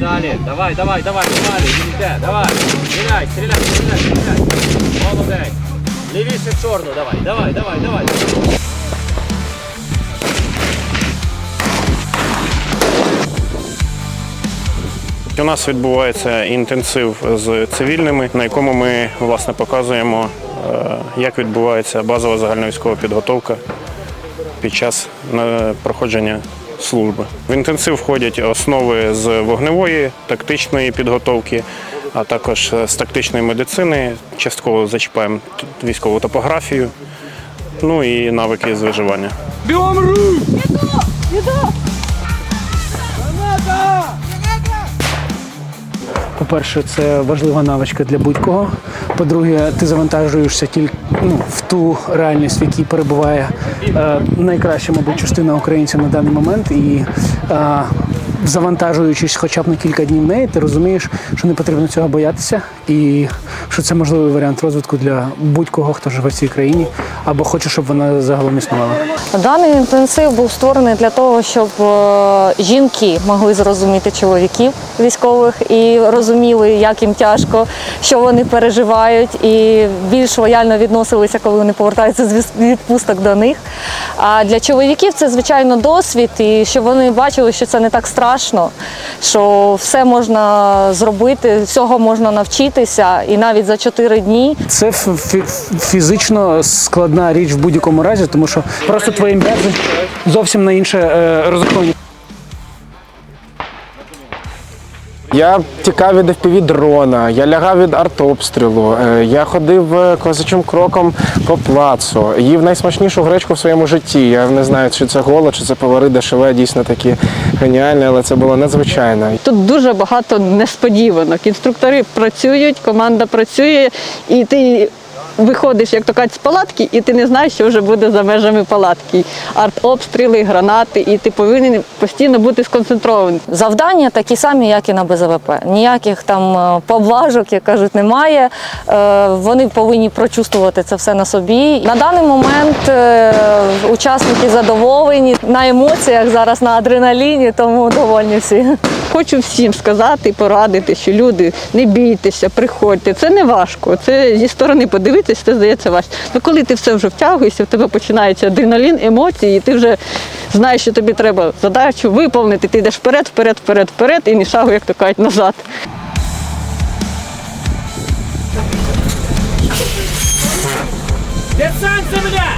Давай далі. Давай, давай, давай, далі. Йде, давай. Стріляй, стріляй, стріляй, стріляй. Молодець. Лівіше в чорну, давай, давай, давай, давай. У нас відбувається інтенсив з цивільними, на якому ми власне показуємо, е, як відбувається базова загальновійськова підготовка під час е, проходження служби. В інтенсив входять основи з вогневої, тактичної підготовки, а також з тактичної медицини. Частково зачіпаємо військову топографію, ну і навики з виживання. По-перше, це важлива навичка для будь-кого. По-друге, ти завантажуєшся тільки ну, в ту реальність, в якій перебуває е, найкраща, мабуть, частина українців на даний момент. І е, завантажуючись хоча б на кілька днів неї, ти розумієш, що не потрібно цього боятися, і що це можливий варіант розвитку для будь-кого, хто живе в цій країні, або хоче, щоб вона загалом існувала. Даний інтенсив був створений для того, щоб е, жінки могли зрозуміти чоловіків військових і розуміли, як їм тяжко, що вони переживають, і більш лояльно відносилися, коли вони повертаються з відпусток до них. А для чоловіків це звичайно досвід, і щоб вони бачили, що це не так страшно, що все можна зробити, всього можна навчитися, і навіть за чотири дні Це фізично складна річ в будь-якому разі, тому що просто твої м'язи зовсім на інше е, Я тікав від FPV дрона, я лягав від артобстрілу, е, я ходив е, козачим кроком по плацу, їв найсмачнішу гречку в своєму житті. Я не знаю, чи це голод, чи це повари дешеве, дійсно такі геніальні, але це було надзвичайно. Тут дуже багато несподіванок. Інструктори працюють, команда працює, і ти виходиш, як то кажуть, з палатки, і ти не знаєш, що вже буде за межами палатки. Артобстріли, гранати, і ти повинен постійно бути сконцентрований. Завдання такі самі, як і на БЗВП. Ніяких там е, поблажок, як кажуть, немає. Е, Вони повинні прочувствувати це все на собі. На даний момент е, учасники задоволені на емоціях, зараз на адреналіні, тому довольні всі. Хочу всім сказати і порадити, що люди, не бійтеся, приходьте. Це не важко. Це зі сторони подивитися, це здається важко. Ну коли ти все вже втягуєшся, в тебе починається адреналін, емоції, і ти вже знаєш, що тобі треба задачу виповнити. Ти йдеш вперед, вперед, вперед, вперед і ні шагу, як то кажуть, назад. Десант земля!